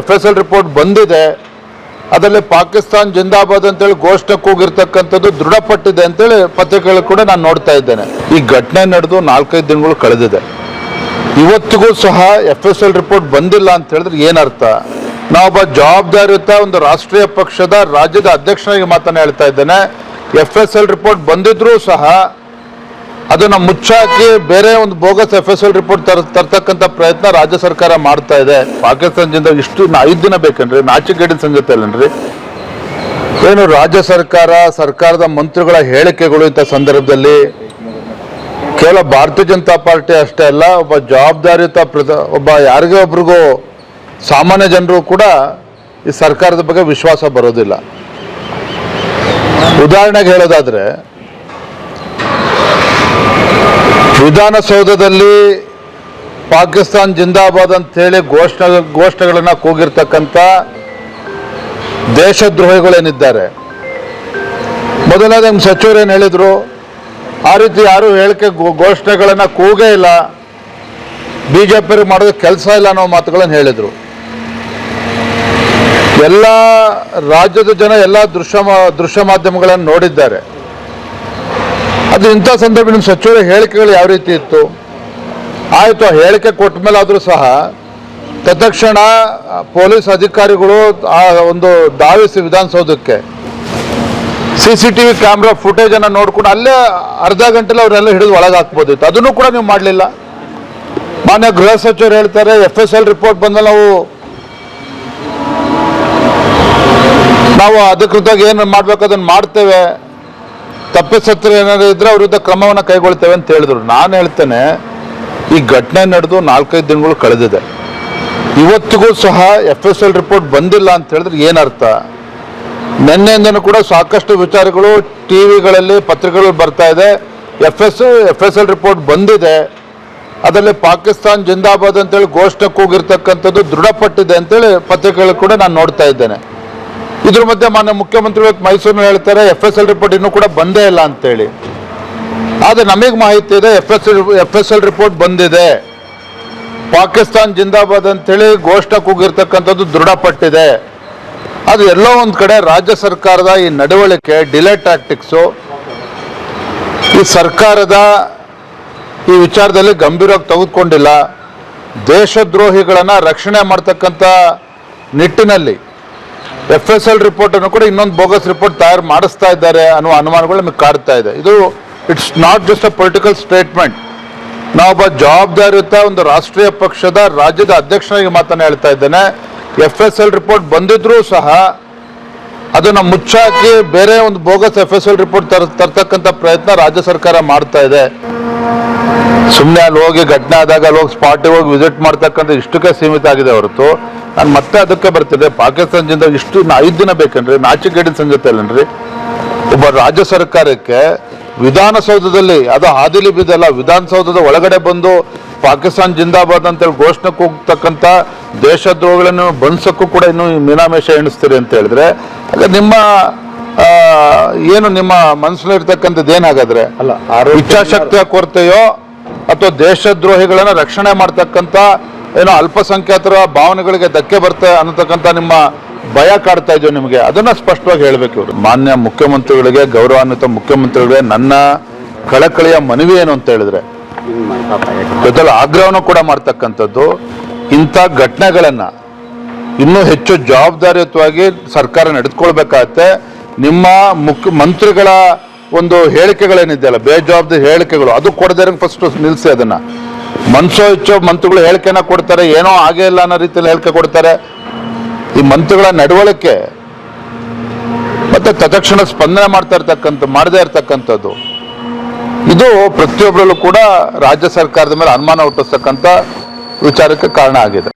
F S L report ಬಂದಿದೆ, ಅದರಲ್ಲಿ ಪಾಕಿಸ್ತಾನ್ ಜಿಂದಾಬಾದ್ ಅಂತೇಳಿ ಘೋಷಣೆ ಕೂಗಿರ್ತಕ್ಕಂಥದ್ದು ದೃಢಪಟ್ಟಿದೆ ಅಂತೇಳಿ ಪತ್ರಿಕೆಗಳು ಕೂಡ ನಾನು ನೋಡ್ತಾ ಇದ್ದೇನೆ. ಈ ಘಟನೆ ನಡೆದು ನಾಲ್ಕೈದು ದಿನಗಳು ಕಳೆದಿದೆ. ಇವತ್ತಿಗೂ ಸಹ ಎಫ್ ಎಸ್ ಎಲ್ ರಿಪೋರ್ಟ್ ಬಂದಿಲ್ಲ ಅಂತ ಹೇಳಿದ್ರೆ ಏನರ್ಥ ನಾವೊಬ್ಬ ಜವಾಬ್ದಾರಿಯುತ ಒಂದು ರಾಷ್ಟ್ರೀಯ ಪಕ್ಷದ ರಾಜ್ಯದ ಅಧ್ಯಕ್ಷನಾಗಿ ಮಾತನ್ನ ಹೇಳ್ತಾ ಇದ್ದೇನೆ. ಎಫ್ ಎಸ್ ಎಲ್ ರಿಪೋರ್ಟ್ ಬಂದಿದ್ರೂ ಸಹ ಅದನ್ನ ಮುಚ್ಚಾಕಿ ಬೇರೆ ಒಂದು bogus F S L report ತರ, ತರ್ತಕ್ಕಂಥ ಪ್ರಯತ್ನ ರಾಜ್ಯ ಸರ್ಕಾರ ಮಾಡ್ತಾ ಇದೆ. ಪಾಕಿಸ್ತಾನದಿಂದ ಇಷ್ಟು ಐದು ದಿನ ಬೇಕನ್ರಿ? ನಾಚಿಕೆಡಿನ ಸಂಗತಿ ಅಲ್ಲನ್ರಿ? ಏನು ರಾಜ್ಯ ಸರ್ಕಾರ, ಸರ್ಕಾರದ ಮಂತ್ರಿಗಳ ಹೇಳಿಕೆಗಳು ಇಂಥ ಸಂದರ್ಭದಲ್ಲಿ ಕೇವಲ ಭಾರತೀಯ ಜನತಾ ಪಾರ್ಟಿ ಅಷ್ಟೇ ಅಲ್ಲ, ಒಬ್ಬ ಜವಾಬ್ದಾರಿಯುತ ಒಬ್ಬ ಯಾರಿಗೇ ಒಬ್ರಿಗೂ ಸಾಮಾನ್ಯ ಜನರು ಕೂಡ ಈ ಸರ್ಕಾರದ ಬಗ್ಗೆ ವಿಶ್ವಾಸ ಬರೋದಿಲ್ಲ. ಉದಾಹರಣೆಗೆ ಹೇಳೋದಾದ್ರೆ ವಿಧಾನಸೌಧದಲ್ಲಿ ಪಾಕಿಸ್ತಾನ್ ಜಿಂದಾಬಾದ್ ಅಂತೇಳಿ ಘೋಷಣೆ, ಘೋಷಣೆಗಳನ್ನು ಕೂಗಿರ್ತಕ್ಕಂಥ ದೇಶದ್ರೋಹಿಗಳೇನಿದ್ದಾರೆ. ನಿಮ್ಮ ಸಚಿವರು ಏನು ಹೇಳಿದರು? ಆ ರೀತಿ ಯಾರು ಹೇಳಿಕೆ ಘೋಷಣೆಗಳನ್ನು ಕೂಗೇ ಇಲ್ಲ. ಬಿಜೆಪಿ ಮಾಡೋದು ಕೆಲಸ ಇಲ್ಲ ಅನ್ನೋ ಮಾತುಗಳನ್ನು ಹೇಳಿದರು. ಎಲ್ಲ ರಾಜ್ಯದ ಜನ ಎಲ್ಲ ದೃಶ್ಯ ದೃಶ್ಯ ಮಾಧ್ಯಮಗಳನ್ನು ನೋಡಿದ್ದಾರೆ. ಅದು ಇಂಥ ಸಂದರ್ಭ ನಿಮ್ಮ ಸಚಿವರ ಹೇಳಿಕೆಗಳು ಯಾವ ರೀತಿ ಇತ್ತು? ಆಯಿತು, ಆ ಹೇಳಿಕೆ ಕೊಟ್ಟ ಮೇಲೆ ಆದರೂ ಸಹ ತತ್ಕ್ಷಣ ಪೊಲೀಸ್ ಅಧಿಕಾರಿಗಳು ಆ ಒಂದು ಧಾವಿಸಿ ವಿಧಾನಸೌಧಕ್ಕೆ C C T V camera ಫುಟೇಜನ್ನು ನೋಡ್ಕೊಂಡು ಅಲ್ಲೇ ಅರ್ಧ ಗಂಟೆಲಿ ಅವರೆಲ್ಲ ಹಿಡಿದು ಒಳಗೆ ಹಾಕ್ಬೋದಿತ್ತು ಅದನ್ನು ಕೂಡ ನೀವು ಮಾಡಲಿಲ್ಲ. ಮಾನ್ಯ ಗೃಹ ಸಚಿವರು ಹೇಳ್ತಾರೆ ಎಫ್ ಎಸ್ ಎಲ್ ರಿಪೋರ್ಟ್ ಬಂದ ನಾವು ನಾವು ಅಧಿಕೃತವಾಗಿ ಏನು ಮಾಡ್ಬೇಕು ಅದನ್ನು ಮಾಡ್ತೇವೆ. ತಪ್ಪಿಸತ್ರ ಏನಾದ್ರು ಇದ್ರೆ ಅವ್ರ ವಿರುದ್ಧ ಕ್ರಮವನ್ನು ಕೈಗೊಳ್ತೇವೆ ಅಂತ ಹೇಳಿದ್ರು. ನಾನು ಹೇಳ್ತೇನೆ, ಈ ಘಟನೆ ನಡೆದು ನಾಲ್ಕೈದು ದಿನಗಳು ಕಳೆದಿದೆ. ಇವತ್ತಿಗೂ ಸಹ ಎಫ್ ಎಸ್ ಎಲ್ ರಿಪೋರ್ಟ್ ಬಂದಿಲ್ಲ ಅಂತ ಹೇಳಿದ್ರೆ ಏನರ್ಥ ನಿನ್ನೆಯಿಂದನೂ ಕೂಡ ಸಾಕಷ್ಟು ವಿಚಾರಗಳು ಟಿ ವಿಗಳಲ್ಲಿ ಪತ್ರಿಕೆಗಳು ಬರ್ತಾ ಇದೆ. F S F S L report ಬಂದಿದೆ. ಅದರಲ್ಲಿ ಪಾಕಿಸ್ತಾನ್ ಜಿಂದಾಬಾದ್ ಅಂತೇಳಿ ಘೋಷಣೆ ಕೂಗಿರ್ತಕ್ಕಂಥದ್ದು ದೃಢಪಟ್ಟಿದೆ ಅಂತೇಳಿ ಪತ್ರಿಕೆಗಳು ಕೂಡ ನಾನು ನೋಡ್ತಾ ಇದ್ದೇನೆ. ಇದ್ರ ಮಧ್ಯೆ ಮಾನ್ಯ ಮುಖ್ಯಮಂತ್ರಿಗಳು ಮೈಸೂರಿನಲ್ಲಿ ಹೇಳ್ತಾರೆ ಎಫ್ ಎಸ್ ಎಲ್ ರಿಪೋರ್ಟ್ ಇನ್ನೂ ಕೂಡ ಬಂದೇ ಇಲ್ಲ ಅಂತೇಳಿ. ಆದರೆ ನಮಗೆ ಮಾಹಿತಿ ಇದೆ F S F S L report ಬಂದಿದೆ. ಪಾಕಿಸ್ತಾನ್ ಜಿಂದಾಬಾದ್ ಅಂತೇಳಿ ಘೋಷಣೆ ಕೂಗಿರ್ತಕ್ಕಂಥದ್ದು ದೃಢಪಟ್ಟಿದೆ. ಅದು ಎಲ್ಲೋ ಒಂದು ಕಡೆ ರಾಜ್ಯ ಸರ್ಕಾರದ ಈ ನಡವಳಿಕೆ ಡಿಲೇ ಟ್ಯಾಕ್ಟಿಕ್ಸ್ ಈ ಸರ್ಕಾರದ ಈ ವಿಚಾರದಲ್ಲಿ ಗಂಭೀರವಾಗಿ ತೆಗೆದುಕೊಂಡಿಲ್ಲ. ದೇಶದ್ರೋಹಿಗಳನ್ನ ರಕ್ಷಣೆ ಮಾಡ್ತಕ್ಕಂಥ ನಿಟ್ಟಿನಲ್ಲಿ ಎಫ್ ಎಸ್ ಎಲ್ ರಿಪೋರ್ಟ್ ಅನ್ನು ಕೂಡ ಇನ್ನೊಂದು ಬೋಗಸ್ ರಿಪೋರ್ಟ್ ತಯಾರು ಮಾಡಿಸ್ತಾ ಇದ್ದಾರೆ ಅನ್ನುವ ಅನುಮಾನಗಳು ನಮಗೆ ಕಾಡ್ತಾ ಇದೆ. ಇದು it's not just a political statement ನಾವೊಬ್ಬ ಜವಾಬ್ದಾರಿಯುತ ಒಂದು ರಾಷ್ಟ್ರೀಯ ಪಕ್ಷದ ರಾಜ್ಯದ ಅಧ್ಯಕ್ಷನಾಗಿ ಮಾತನ್ನ ಹೇಳ್ತಾ ಇದ್ದೇನೆ. ಎಫ್ ಎಸ್ ಎಲ್ ರಿಪೋರ್ಟ್ ಬಂದಿದ್ರೂ ಸಹ ಅದನ್ನು ಮುಚ್ಚಾಕಿ ಬೇರೆ ಒಂದು bogus F S L report ತರ, ತರ್ತಕ್ಕಂಥ ಪ್ರಯತ್ನ ರಾಜ್ಯ ಸರ್ಕಾರ ಮಾಡ್ತಾ ಇದೆ. ಸುಮ್ಮನೆ ಅಲ್ಲಿ ಹೋಗಿ ಘಟನೆ ಆದಾಗ ಅಲ್ಲಿ ಹೋಗಿ ಸ್ಪಾಟಿಗೆ ಹೋಗಿ ವಿಸಿಟ್ ಮಾಡ್ತಕ್ಕಂಥ ಇಷ್ಟಕ್ಕೆ ಸೀಮಿತ ಆಗಿದೆ ಹೊರತು. ನಾನು ಮತ್ತೆ ಅದಕ್ಕೆ ಬರ್ತಿದ್ದೆ. ಪಾಕಿಸ್ತಾನದಿಂದ ಇಷ್ಟು ಐದು ದಿನ ಬೇಕೇನ್ರಿ ನಾಚಿಕೆಡಿನ ಸಂಗತಿ ಅಲ್ಲನ್ರಿ? ಒಬ್ಬ ರಾಜ್ಯ ಸರ್ಕಾರಕ್ಕೆ ವಿಧಾನಸೌಧದಲ್ಲಿ ಅದು ಹಾದಿಲಿ ಬಿದ್ದಲ್ಲ ವಿಧಾನಸೌಧದ ಒಳಗಡೆ ಬಂದು ಪಾಕಿಸ್ತಾನ ಜಿಂದಾಬಾದ್ ಅಂತೇಳಿ ಘೋಷಣೆ ಕೂಗ್ತಕ್ಕಂಥ ದೇಶದ್ರೋಹಗಳನ್ನು ಬಂಧಿಸಕ್ಕೂ ಕೂಡ ಇನ್ನು ಮೀನಾಮೇಶ ಎಣಿಸ್ತೀರಿ ಅಂತ ಹೇಳಿದ್ರೆ ಆಗ ನಿಮ್ಮ ಏನು ನಿಮ್ಮ ಮನಸ್ಸಲ್ಲಿರ್ತಕ್ಕಂಥದ್ದು ಏನಾಗಾದ್ರೆ ಅಲ್ಲ ಇಚ್ಛಾಶಕ್ತಿಯ ಕೊರತೆಯೋ ಅಥವಾ ದೇಶದ್ರೋಹಿಗಳನ್ನ ರಕ್ಷಣೆ ಮಾಡ್ತಕ್ಕಂಥ ಏನೋ ಅಲ್ಪಸಂಖ್ಯಾತರ ಭಾವನೆಗಳಿಗೆ ಧಕ್ಕೆ ಬರ್ತೆ ಅನ್ನತಕ್ಕಂಥ ನಿಮ್ಮ ಭಯ ಕಾಡ್ತಾ ಇದೆಯೋ ನಿಮಗೆ, ಅದನ್ನ ಸ್ಪಷ್ಟವಾಗಿ ಹೇಳಬೇಕು ಇವರು. ಮಾನ್ಯ ಮುಖ್ಯಮಂತ್ರಿಗಳಿಗೆ, ಗೌರವಾನ್ವಿತ ಮುಖ್ಯಮಂತ್ರಿಗಳಿಗೆ ನನ್ನ ಕಳಕಳಿಯ ಮನವಿ ಏನು ಅಂತ ಹೇಳಿದ್ರೆ, ಜೊತೆಲಿ ಆಗ್ರಹವನ್ನು ಕೂಡ ಮಾಡ್ತಕ್ಕಂಥದ್ದು, ಇಂಥ ಘಟನೆಗಳನ್ನ ಇನ್ನೂ ಹೆಚ್ಚು ಜವಾಬ್ದಾರಿಯುತವಾಗಿ ಸರ್ಕಾರ ನಡೆದುಕೊಳ್ಬೇಕಾಗತ್ತೆ. ನಿಮ್ಮ ಮುಖ್ಯ ಮಂತ್ರಿಗಳ ಒಂದು ಹೇಳಿಕೆಗಳೇನಿದೆಯಲ್ಲ, ಬೇಜವಾಬ್ದಾರಿ ಹೇಳಿಕೆಗಳು, ಅದು ಕೊಡದೇ ಫಸ್ಟ್ ನಿಲ್ಲಿಸಿ ಅದನ್ನ. ಮನ್ಸೋ ಇಚ್ಚೋ ಮಂತ್ರಿಗಳು ಹೇಳಿಕೆನ ಕೊಡ್ತಾರೆ, ಏನೋ ಆಗೇ ಇಲ್ಲ ಅನ್ನೋ ರೀತಿಯಲ್ಲಿ ಹೇಳಿಕೆ ಕೊಡ್ತಾರೆ. ಈ ಮಂತ್ರಿಗಳ ನಡವಳಿಕೆ ಮತ್ತೆ ತತ್ಕ್ಷಣ ಸ್ಪಂದನೆ ಮಾಡ್ತಾ ಇರ್ತಕ್ಕಂಥ, ಮಾಡದೇ ಇರ್ತಕ್ಕಂಥದ್ದು. ಇದು ಪ್ರತಿಯೊಬ್ಬರಲ್ಲೂ ಕೂಡ ರಾಜ್ಯ ಸರ್ಕಾರದ ಮೇಲೆ ಅನುಮಾನ ಹುಟ್ಟಿಸ್ತಕ್ಕಂಥ ವಿಚಾರಕ್ಕೆ ಕಾರಣ ಆಗಿದೆ.